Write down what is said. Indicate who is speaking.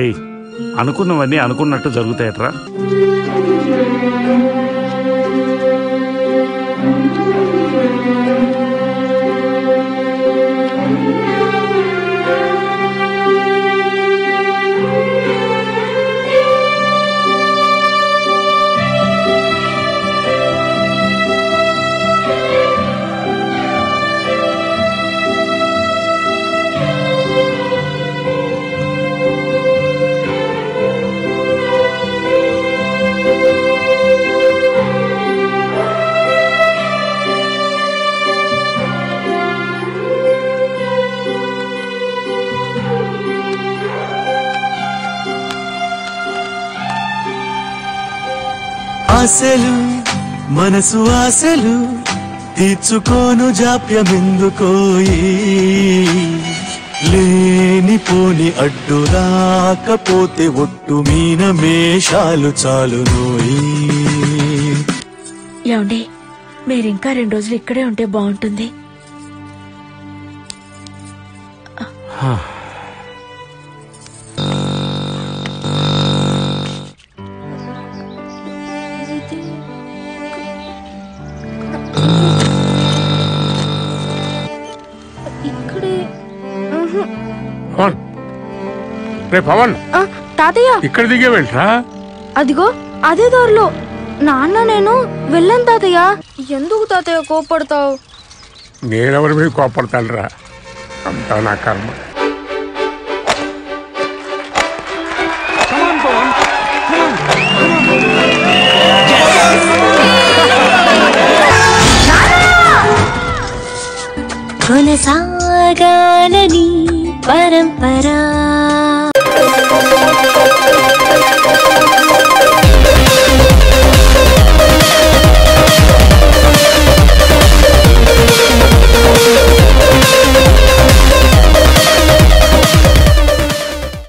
Speaker 1: ఏయ్ అనుకున్నవన్నీ అనుకున్నట్టు జరుగుతాయట్రా.
Speaker 2: ఆశలు మనసు ఆశలు తీర్చుకోను జాప్యమెందుకోయి లేనిపోని అడ్డు రాకపోతే ఒట్టు మీన మేషాలు చాలునోయి
Speaker 3: ఏమండి మీరింకా రెండు రోజులు ఇక్కడే ఉంటే బాగుంటుంది.
Speaker 4: పవన్. రే పవన్.
Speaker 5: ఆ, తాతయ్య.
Speaker 4: ఇక్కడ దిగే వెళ్ళరా?
Speaker 5: అదిగో అదే దారిలో. నాన్న నేను వెళ్ళాను తాతయ్య. ఎందుకు తాతయ్య కోపడతావు
Speaker 4: నేనెవరి మీద కోపడతానురా? అంతా నా కర్మ.
Speaker 6: కొనసాగాలని Parampara.